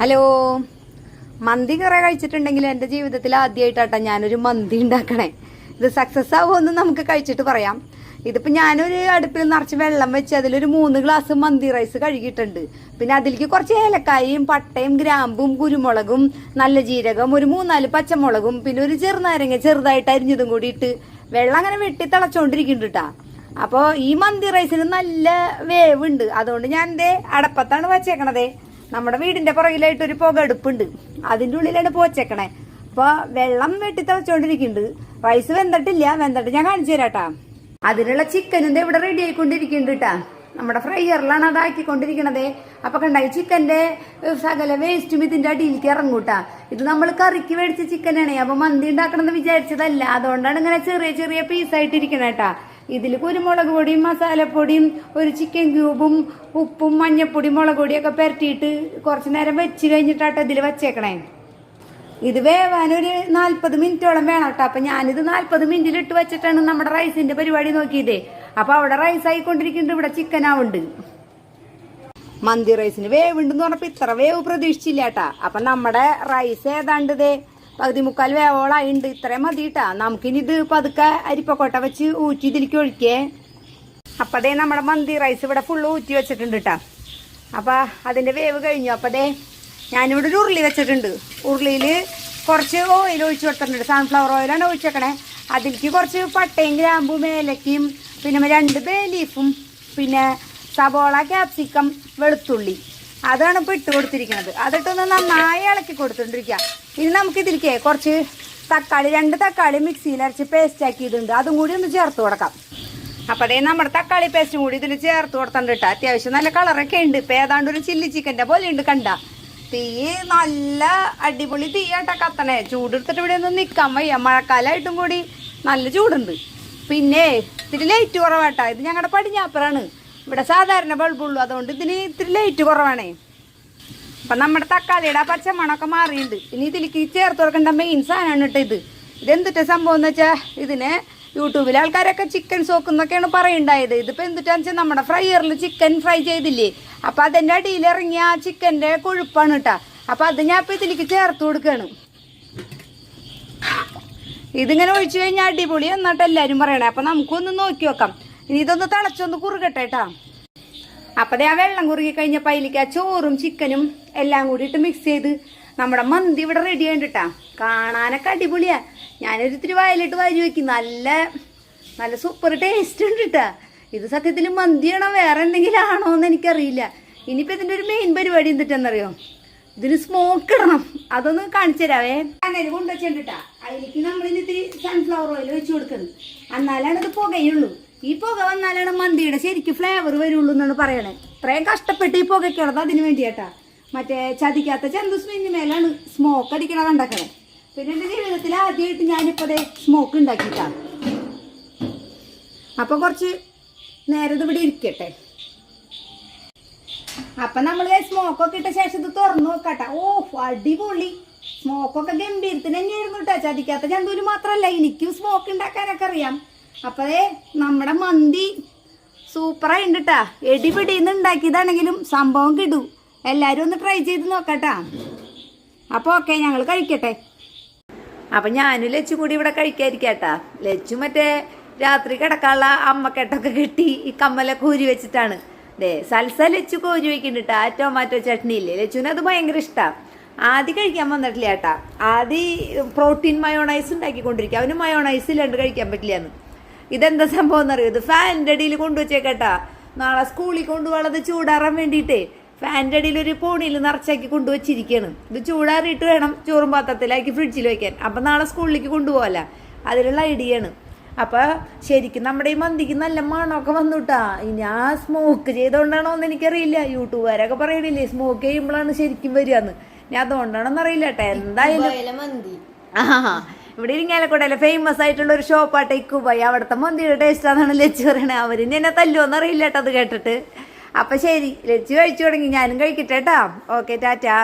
Hello. മന്തി കുറേ കഴിച്ചിട്ടുണ്ടെങ്കിൽ എന്റെ ജീവിതത്തിൽ ആദ്യമായിട്ടാട്ടോ ഞാനൊരു മന്തി ഉണ്ടാക്കണേ. ഇത് സക്സസ് ആവുമെന്ന് നമുക്ക് കഴിച്ചിട്ട് പറയാം. ഇതിപ്പോൾ ഞാനൊരു അടുപ്പിൽ നിറച്ച് വെള്ളം വെച്ച് അതിലൊരു മൂന്ന് ഗ്ലാസ് മന്തി റൈസ് കഴുകിയിട്ടുണ്ട്. പിന്നെ അതിലേക്ക് കുറച്ച് ഏലക്കായും പട്ടയും ഗ്രാമ്പും കുരുമുളകും നല്ല ജീരകം ഒരു മൂന്നാൽ പച്ചമുളകും പിന്നെ ഒരു ചെറുനാരങ്ങ ചെറുതായിട്ട് അരിഞ്ഞതും കൂടിയിട്ട് വെള്ളം അങ്ങനെ വെട്ടി തിളച്ചോണ്ടിരിക്കുന്നുണ്ട് കേട്ടാ അപ്പോൾ ഈ മന്തി റൈസിന് നല്ല വേവുണ്ട്. അതുകൊണ്ട് ഞാൻ എന്റെ അടപ്പത്താണ് വച്ചേക്കണതേ. നമ്മുടെ വീടിന്റെ പുറകിലായിട്ട് ഒരു പുക എടുപ്പുണ്ട് അതിന്റെ ഉള്ളിലാണ് പോച്ചേക്കണേ. അപ്പൊ വെള്ളം വെട്ടി തിളച്ചോണ്ടിരിക്കുന്നുണ്ട്. റൈസ് വെന്തട്ടില്ല. വെന്തിട്ട് ഞാൻ കാണിച്ചു തരാട്ടാ. അതിനുള്ള ചിക്കനും ഇവിടെ റെഡി ആയിക്കൊണ്ടിരിക്കുന്നുണ്ട് കേട്ടാ നമ്മുടെ ഫ്രൈയറിലാണ് അത് ആക്കിക്കൊണ്ടിരിക്കണതേ. അപ്പൊ കണ്ട ഈ ചിക്കന്റെ സകല വേസ്റ്റും ഇതിന്റെ അടിയിലേക്ക് ഇറങ്ങൂട്ടാ ഇത് നമ്മൾ കറിക്ക് മേടിച്ച ചിക്കനാണ് അപ്പൊ മന്തി ഉണ്ടാക്കണമെന്ന് വിചാരിച്ചതല്ല. അതുകൊണ്ടാണ് ഇങ്ങനെ ചെറിയ ചെറിയ പീസായിട്ടിരിക്കണേട്ടാ ഇതിൽ കുരുമുളക് പൊടിയും മസാലപ്പൊടിയും ഒരു ചിക്കൻ ക്യൂബും ഉപ്പും മഞ്ഞപ്പൊടിയും മുളക് പൊടിയൊക്കെ പുരട്ടിയിട്ട് കുറച്ച് നേരം വെച്ച് കഴിഞ്ഞിട്ടാട്ടോ ഇതിൽ വെച്ചേക്കണേ. ഇത് വേവാൻ ഒരു നാൽപ്പത് മിനിറ്റോളം വേണം കേട്ടോ അപ്പൊ ഞാനിത് നാൽപ്പത് മിനിറ്റിൽ ഇട്ട് വെച്ചിട്ടാണ് നമ്മുടെ റൈസിന്റെ പരിപാടി നോക്കിയതേ. അപ്പൊ അവിടെ റൈസ് ആയിക്കൊണ്ടിരിക്കുന്നുണ്ട് ഇവിടെ ചിക്കൻ ആവുണ്ട്. മന്തി റൈസിന് വേവുണ്ടെന്ന് പറഞ്ഞപ്പോ ഇത്ര വേവ് പ്രതീക്ഷിച്ചില്ല കേട്ടാ അപ്പൊ നമ്മുടെ റൈസ് ഏതാണ്ട് പകുതി മുക്കാൽ വേവോളായിണ്ട്. ഇത്രയും മതി കേട്ടാ നമുക്കിനി ഇത് പതുക്കെ അരിപ്പക്കോട്ട വെച്ച് ഊറ്റി ഇതിലേക്ക് ഒഴിക്കേ. അപ്പതേ നമ്മുടെ മന്തി റൈസ് ഇവിടെ ഫുള്ള് ഊറ്റി വെച്ചിട്ടുണ്ട് കേട്ടാ അപ്പൊ അതിന്റെ വേവ് കഴിഞ്ഞു. അപ്പതേ ഞാനിവിടെ ഒരു ഉരുളി വെച്ചിട്ടുണ്ട്. ഉരുളിയിൽ കുറച്ച് ഓയിൽ ഒഴിച്ചു കൊടുത്തിട്ടുണ്ട്. സൺഫ്ലവർ ഓയിലാണ് ഒഴിച്ചേക്കണേ അതിലേക്ക് കുറച്ച് പട്ടയും ഗ്രാമ്പും ഏലക്കയും പിന്നെ രണ്ട് ബേ ലീഫും പിന്നെ സബോള ക്യാപ്സിക്കം വെളുത്തുള്ളി. അതാണ് ഇപ്പോൾ ഇട്ട് കൊടുത്തിരിക്കുന്നത് അതിട്ടൊന്ന് നന്നായി ഇളക്കി കൊടുത്തോണ്ടിരിക്കുക ഇനി നമുക്ക് ഇതിലേക്ക് കുറച്ച് തക്കാളി രണ്ട് തക്കാളി മിക്സിയിൽ അരച്ച് പേസ്റ്റ് ആക്കിയിട്ടുണ്ട്. അതും കൂടി ഒന്ന് ചേർത്ത് കൊടുക്കാം. അപ്പോഴേ നമ്മുടെ തക്കാളി പേസ്റ്റും കൂടി ഇതിൽ ചേർത്ത് കൊടുത്തിട്ടുണ്ട് കേട്ടോ അത്യാവശ്യം നല്ല കളറൊക്കെ ഉണ്ട്. ഇപ്പം ഏതാണ്ട് ഒരു ചില്ലി ചിക്കന്റെ പോലെ ഉണ്ട് കണ്ട. തീ നല്ല അടിപൊളി തീ തീയാട്ട കത്തണേ. ചൂടെടുത്തിട്ട് ഇവിടെ ഒന്നും നിൽക്കാൻ വയ്യ. മഴക്കാലമായിട്ടും കൂടി നല്ല ചൂടുണ്ട്. പിന്നെ ഇത്തിരി ലൈറ്റ് കുറവാട്ടോ ഇത് ഞങ്ങളുടെ പടിഞ്ഞാപ്പറാണ്. ഇവിടെ സാധാരണ ബൾബുള്ളൂ അതുകൊണ്ട് ഇതിന് ഇത്തിരി ലൈറ്റ് കുറവാണേ. അപ്പൊ നമ്മുടെ തക്കാളിയുടെ പച്ച പച്ചമണമൊക്കെ മാറിയിട്ടുണ്ട് ഇനി ഇതിലേക്ക് ചേർത്ത് കൊടുക്കേണ്ട മെയിൻ സാധനമാണ് കേട്ടോ ഇത്. ഇതെന്തിട്ട് സംഭവം എന്ന് വെച്ചാൽ ഇതിന് യൂട്യൂബിൽ ആൾക്കാരൊക്കെ ചിക്കൻ സോക്കുന്നൊക്കെയാണ് പറയുണ്ടായത്. ഇതിപ്പോൾ എന്തിട്ടാന്ന് വെച്ചാൽ നമ്മുടെ ഫ്രൈയറിൽ ചിക്കൻ ഫ്രൈ ചെയ്തില്ലേ? അപ്പൊ അതിന്റെ അടിയിൽ ഇറങ്ങിയ ആ ചിക്കന്റെ കൊഴുപ്പാണ് കേട്ടോ. അപ്പൊ അത് ഞാൻ ഇപ്പോൾ ഇതിലേക്ക് ചേർത്ത് കൊടുക്കുകയാണ് ഇതിങ്ങനെ ഒഴിച്ചു കഴിഞ്ഞാൽ അടിപൊളി എന്നിട്ട് എല്ലാവരും പറയണേ. അപ്പം നമുക്കൊന്ന് നോക്കി വെക്കാം. ഇനി ഇതൊന്ന് തിളച്ചൊന്ന് കുറുകട്ടെ കേട്ടാ. അപ്പൊ ദേ ആ വെള്ളം കുറുകി കഴിഞ്ഞപ്പോ അതിലേക്ക് ആ ചോറും ചിക്കനും എല്ലാം കൂടി ഇട്ട് മിക്സ് ചെയ്ത് നമ്മുടെ മന്തി ഇവിടെ റെഡി ആയിട്ടാ കാണാനൊക്കെ അടിപൊളിയാ. ഞാനൊരു ഇത്തിരി വയലിട്ട് വാരി വെക്കും. നല്ല നല്ല സൂപ്പർ ടേസ്റ്റ് ഉണ്ട് കേട്ടാ ഇത് സത്യത്തിൽ മന്തിയാണോ വേറെ എന്തെങ്കിലും ആണോ എന്ന് എനിക്കറിയില്ല. ഇനിയിപ്പോ ഇതിന്റെ ഒരു മെയിൻ പരിപാടി എന്തിട്ടെന്നറിയോ? ഇതിന് സ്മോക്ക് ഇടണം. അതൊന്ന് കാണിച്ചു തരാവേ. അങ്ങനെ കൊണ്ടുവച്ചിട്ടാ അതിലേക്ക് ഇത്തിരി സൺഫ്ലവർ ഓയിൽ വെച്ച് കൊടുക്കുന്നത്. എന്നാലാണ് ഇത് പുകയുള്ളൂ. ഈ പുക വന്നാലാണ് മന്തിയുടെ ശരിക്കും ഫ്ലേവർ വരുള്ളൂ എന്നാണ് പറയണേ. ഇത്രയും കഷ്ടപ്പെട്ട് ഈ പുകയ്ക്കുള്ളത് അതിന് വേണ്ടിയാട്ടാ. മറ്റേ ചതിക്കാത്ത ചന്തുസ്മിന്റെ മേലാണ് സ്മോക്ക് അടിക്കണത് ഉണ്ടാക്കണേ പിന്നെ എന്റെ ജീവിതത്തിൽ ആദ്യമായിട്ട് ഞാനിപ്പോൾ സ്മോക്ക് ഉണ്ടാക്കിയിട്ടാണ് അപ്പൊ കുറച്ച് നേരം ഇവിടെ ഇരിക്കട്ടെ. അപ്പൊ നമ്മൾ സ്മോക്കൊക്കെ ഇട്ട ശേഷം ഇത് തുറന്നു നോക്കട്ടെ. ഓ അടിപൊളി. സ്മോക്കൊക്കെ ഗംഭീരത്തിന് തന്നെയായിരുന്നു കേട്ടോ. ചതിക്കാത്ത ചന്തൂര് മാത്രല്ല എനിക്കും സ്മോക്ക് ഉണ്ടാക്കാനൊക്കെ അറിയാം. അപ്പതേ നമ്മുടെ മന്തി സൂപ്പറായി സൂപ്പറായിണ്ട് കേട്ടാ എടിപിടിന്ന് ഉണ്ടാക്കിയതാണെങ്കിലും സംഭവം കിടൂ. എല്ലാവരും ഒന്ന് ട്രൈ ചെയ്ത് നോക്കട്ടാ. അപ്പോൾ ഓക്കെ ഞങ്ങൾ കഴിക്കട്ടെ. അപ്പൊ ഞാനും ലച്ചു കൂടി ഇവിടെ കഴിക്കാതിരിക്കട്ടാ. ലച്ചു മറ്റേ രാത്രി കിടക്കാനുള്ള അമ്മക്കെട്ടൊക്കെ കെട്ടി ഈ കമ്മലൊക്കെ ഊരി വെച്ചിട്ടാണ്. ദേ സൽസ ലച്ചു കോരി വെക്കുന്നുണ്ട് ആ ടൊമാറ്റോ ചട്നി ഇല്ലേ? ലച്ചുവിന് അത് ഭയങ്കര ഇഷ്ടമാണ് ആദ്യം കഴിക്കാൻ വന്നിട്ടില്ല ചേട്ടാ ആദ്യം പ്രോട്ടീൻ മയോണൈസ് ഉണ്ടാക്കിക്കൊണ്ടിരിക്കുക അവന് മയോണൈസ് ഇല്ലാണ്ട് കഴിക്കാൻ പറ്റില്ല എന്ന് ഇതെന്താ സംഭവം എന്നറിയോ? ഇത് ഫാനിന്റെ അടിയിൽ കൊണ്ടുവച്ചേക്കട്ടാ. നാളെ സ്കൂളിൽ കൊണ്ടുപോകണത് ചൂടാറാൻ വേണ്ടിയിട്ടേ. ഫാന്റെ അടിയിൽ ഒരു പോണിയിൽ നിറച്ചാക്കി കൊണ്ടുവച്ചിരിക്കുകയാണ് ഇത് ചൂടാറിയിട്ട് വേണം ചോറും പാത്രത്തിലാക്കി ഫ്രിഡ്ജിൽ വയ്ക്കാൻ അപ്പം നാളെ സ്കൂളിലേക്ക് കൊണ്ടുപോകല അതിലുള്ള ഐഡിയ ആണ്. അപ്പൊ ശരിക്കും നമ്മുടെ ഈ മന്തിക്ക് നല്ല മണമൊക്കെ വന്നുട്ടാ. ഇനി ആ സ്മോക്ക് ചെയ്തോണ്ടാണോ എന്ന് എനിക്കറിയില്ല. യൂട്യൂബുകാരൊക്കെ പറയണില്ലേ സ്മോക്ക് ചെയ്യുമ്പോഴാണ് ശരിക്കും വരികയെന്ന് ഞാൻ അതുകൊണ്ടാണോന്നറിയില്ല കേട്ടോ എന്തായാലും ആ ഇവിടെ ഇരിങ്ങാലക്കുടയിലെ ഫേമസ് ആയിട്ടുള്ള ഒരു ഷോപ്പാട്ടെ ഇക്കുബായി അവിടുത്തെ മന്തിയുടെ ടേസ്റ്റ് ആണെന്ന് ലച്ചു പറയണേ. അവരിന് എന്നെ തല്ലുവോന്ന് അറിയില്ല കേട്ടോ അത് കേട്ടിട്ട്. അപ്പൊ ശരി ലച്ചു കഴിച്ചു തുടങ്ങി. ഞാനും കഴിക്കട്ടെ കേട്ടോ. Okay tata.